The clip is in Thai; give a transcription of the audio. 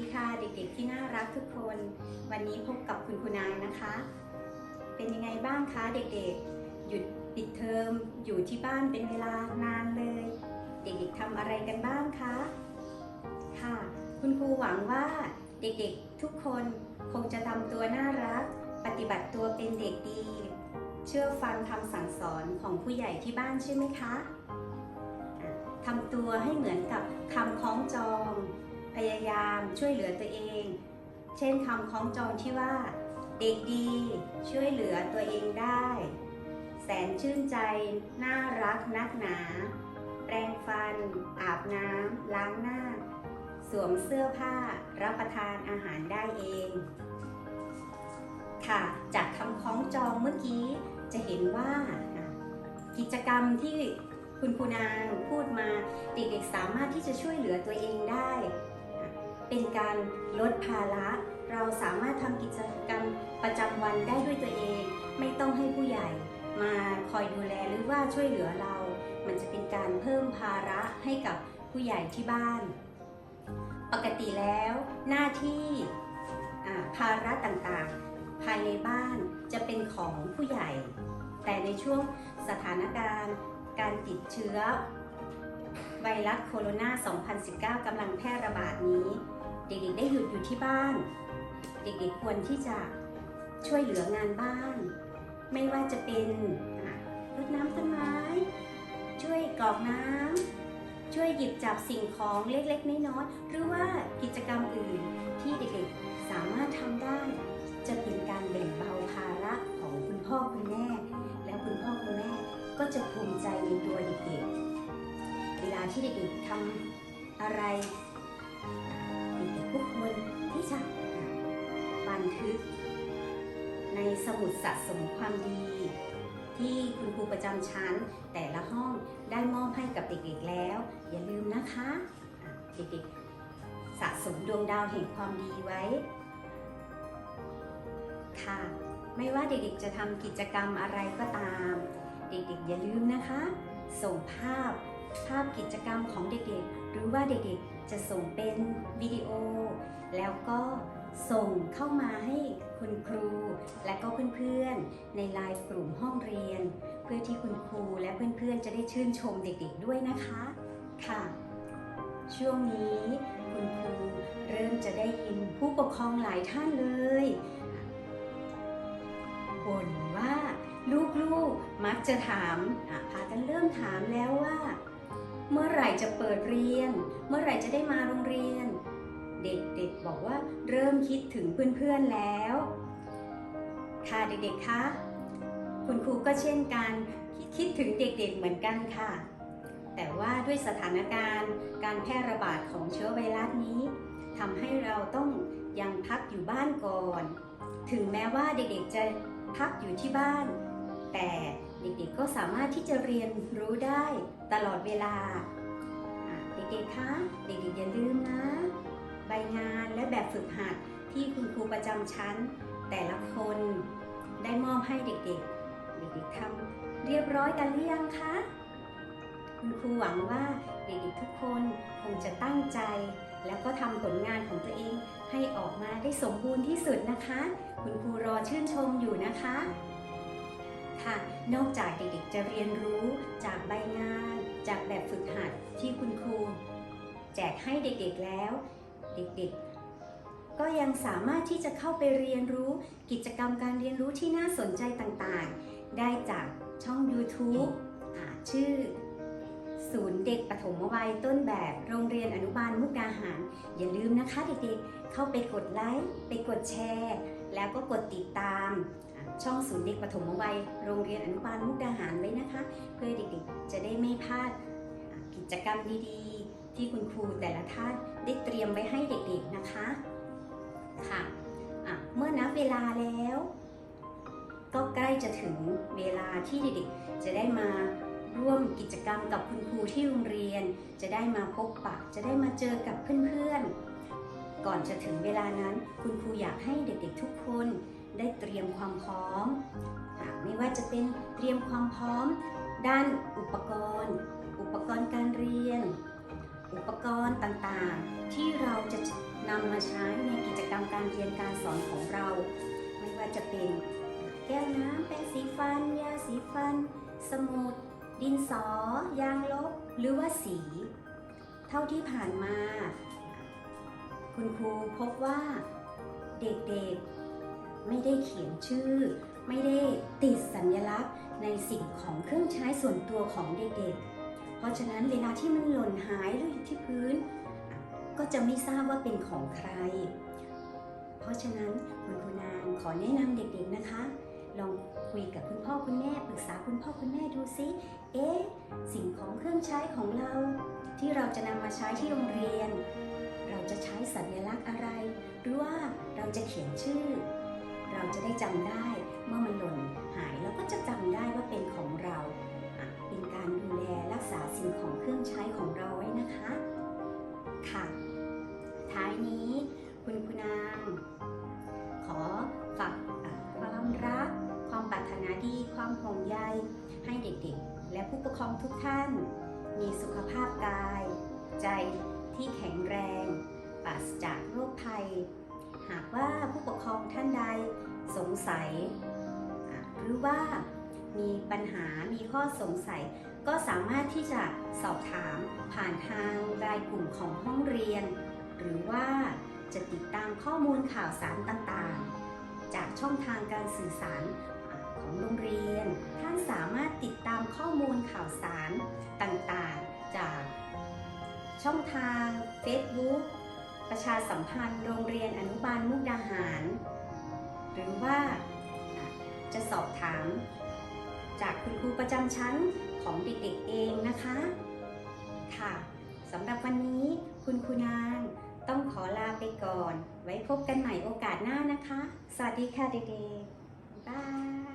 ีค่ะเด็กๆที่น่ารักทุกคน วันนี้พบกับคุณคุณนายนะคะ เป็นยังไงบ้างคะเด็กๆ หยุดปิดเทอมอยู่ที่บ้านเป็นเวลานานเลย เด็กๆทำอะไรกันบ้างคะค่ะ คุณครูหวังว่าเด็กๆทุกคนคงจะทำตัวน่ารัก ปฏิบัติตัวเป็นเด็กดี เชื่อฟังคำสั่งสอนของผู้ใหญ่ที่บ้านใช่ไหมคะอะทำตัวให้เหมือนกับคำคล้องจอง พยายามช่วยเหลือตัวเอง เช่นคำคล้องจองที่ว่า เด็กดี ช่วยเหลือตัวเองได้ แสนชื่นใจ น่ารักนักหนา แปรงฟัน อาบน้ำล้างหน้า สวมเสื้อผ้า รับประทานอาหารได้เอง ค่ะ จากคำคล้องจองเมื่อกี้จะเห็นว่ากิจกรรมที่คุณครูนางพูดมาเด็กๆสามารถที่จะช่วยเหลือตัวเองได้ เป็นการลดภาระ เราสามารถทำกิจกรรมประจำวันได้ด้วยตัวเอง ไม่ต้องให้ผู้ใหญ่มาคอยดูแลหรือว่าช่วยเหลือเรา มันจะเป็นการเพิ่มภาระให้กับผู้ใหญ่ที่บ้าน ปกติแล้วหน้าที่ภาระต่างๆ ภายในบ้านจะเป็นของผู้ใหญ่ แต่ในช่วงสถานการณ์การติดเชื้อไวรัสโคโรนา 2019 กำลังแพร่ระบาดนี้ เด็กๆได้หยุดอยู่ที่บ้าน เด็กๆควรที่จะช่วยเหลืองานบ้าน ไม่ว่าจะเป็นรดน้ำต้นไม้ ช่วยกรอกน้ำช่วยหยิบจับสิ่งของเล็กๆน้อยๆหรือว่ากิจกรรมอื่นที่เด็กๆสามารถทำได้ จะเป็นการแบ่งเบาภาระของคุณพ่อคุณแม่ แล้วคุณพ่อคุณแม่ก็จะภูมิใจในตัวเด็กๆ เวลาที่เด็กๆทำอะไร เด็กๆทุกคนที่จะบันทึก ในสมุดสะสมความดี ที่คุณครูประจำชั้น แต่ละห้องได้มอบให้กับเด็กๆแล้ว อย่าลืมนะคะเด็กๆสะสมดวงดาวแห่งความดีไว้ ค่ะ ไม่ว่าเด็กๆจะทำกิจกรรมอะไรก็ตาม เด็กๆอย่าลืมนะคะ ส่งภาพภาพกิจกรรมของเด็กๆ ว่าเด็กๆ จะส่งเป็นวิดีโอ แล้วก็ส่งเข้ามาให้คุณครู และก็เพื่อนๆ ในไลน์กลุ่มห้องเรียน เพื่อที่คุณครูและเพื่อนๆ จะได้ชื่นชมเด็กๆด้วยนะคะค่ะ ช่วงนี้คุณครูเริ่มจะได้ยินผู้ปกครองหลายท่านเลยบ่นว่าลูกๆมักจะถามพากันเริ่มถามแล้วว่า เมื่อไหร่จะเปิดเรียน เมื่อไหร่จะได้มาโรงเรียน เด็กๆบอกว่าเริ่มคิดถึงเพื่อนๆแล้ว ค่ะเด็กๆคะคุณครูก็เช่นกันคิดถึงเด็กๆเหมือนกันค่ะ แต่ว่าด้วยสถานการณ์การแพร่ระบาดของเชื้อไวรัสนี้ทำให้เราต้องยังพักอยู่บ้านก่อน ถึงแม้ว่าเด็กๆจะพักอยู่ที่บ้าน แต่ เด็กๆก็สามารถที่จะเรียนรู้ได้ตลอดเวลา เด็กๆ คะ เด็กๆ อย่าลืมนะ ใบงานและแบบฝึกหัดที่คุณครูประจำชั้น แต่ละคนได้มอบให้เด็กๆ เด็กๆทำเรียบร้อยกันหรือยังคะ คุณครูหวังว่าเด็กๆ ทุกคนคงจะตั้งใจ แล้วก็ทำผลงานของตัวเองให้ออกมาได้สมบูรณ์ที่สุดนะคะ คุณครูรอชื่นชมอยู่นะคะ ค่ะ นอกจากเด็กๆจะเรียนรู้จากใบงาน จากแบบฝึกหัดที่คุณครู แจกให้เด็กๆแล้ว เด็กๆ ก็ยังสามารถที่จะเข้าไปเรียนรู้กิจกรรมการเรียนรู้ที่น่าสนใจต่างๆ ได้จากช่อง YouTube อชื่อศูนย์เด็กปฐมวัยต้นแบบโรงเรียนอนุบาลมุกดาหาร อย่าลืมนะคะเด็กๆเข้าไปกดไลค์ไปกดแชร์ แล้วก็กดติดตาม ช่องศูนย์เด็กปฐมวัยโรงเรียนอนุบาลมุกดาหารไว้นะคะ เพื่อเด็กๆจะได้ไม่พลาดกิจกรรมดีๆ ที่คุณครูแต่ละท่านได้เตรียมไว้ให้เด็กๆนะคะค่ะอะเมื่อนับเวลาแล้ว ก็ใกล้จะถึงเวลาที่เด็กๆจะได้มาร่วมกิจกรรมกับคุณครูที่โรงเรียน จะได้มาพบปะ จะได้มาเจอกับเพื่อนๆก่อนจะถึงเวลานั้น คุณครูอยากให้เด็กๆทุกคน ได้เตรียมความพร้อม ไม่ว่าจะเป็นเตรียมความพร้อม ด้านอุปกรณ์ อุปกรณ์การเรียน อุปกรณ์ต่างๆ ที่เราจะนำมาใช้ในกิจกรรมการเรียนการสอนของเรา ไม่ว่าจะเป็นแก้วน้ำแปรงสีฟัน ยาสีฟัน สมุด ดินสอ ยางลบ หรือว่าสี เท่าที่ผ่านมา คุณครูพบว่าเด็กๆ ไม่ได้เขียนชื่อ ไม่ได้ติดสัญลักษณ์ในสิ่งของเครื่องใช้ส่วนตัวของเด็กๆ เพราะฉะนั้นเวลาที่มันหล่นหายหรืออยู่ที่พื้น ก็จะไม่ทราบว่าเป็นของใคร เพราะฉะนั้นคุณครูนางขอแนะนำเด็กๆนะคะ ลองคุยกับคุณพ่อคุณแม่ปรึกษาคุณพ่อคุณแม่ดูซิ เอ๊ะสิ่งของเครื่องใช้ของเรา ที่เราจะนำมาใช้ที่โรงเรียน เราจะใช้สัญลักษณ์อะไร หรือว่าเราจะเขียนชื่อ จะได้จำได้เมื่อมันหล่นหายเราก็จะจำได้ว่าเป็นของเรา เป็นการดูแลรักษาสิ่งของเครื่องใช้ของเราไว้นะคะ ค่ะ ท้ายนี้คุณคุณางขอฝากความรัก ความปรารถนาดี ความห่วงใยให้เด็กๆ และผู้ปกครองทุกท่าน มีสุขภาพกาย ใจที่แข็งแรงปราศจากโรคภัย หากว่าผู้ปกครองท่านใด สงสัย หรือว่ามีปัญหามีข้อสงสัย ก็สามารถที่จะสอบถามผ่านทางรายกลุ่มของห้องเรียน หรือว่าจะติดตามข้อมูลข่าวสารต่างๆ จากช่องทางการสื่อสารของโรงเรียน ท่านสามารถติดตามข้อมูลข่าวสารต่างๆ จากช่องทาง Facebook ประชาสัมพันธ์โรงเรียนอนุบาลมุกดาหาร หรือว่าจะสอบถาม จากคุณครูประจำชั้นของเด็กๆเองนะคะ ค่ะสำหรับวันนี้คุณครูนางต้องขอลาไปก่อน ไว้พบกันใหม่โอกาสหน้านะคะ สวัสดีค่ะเด็กๆบ๊ายบาย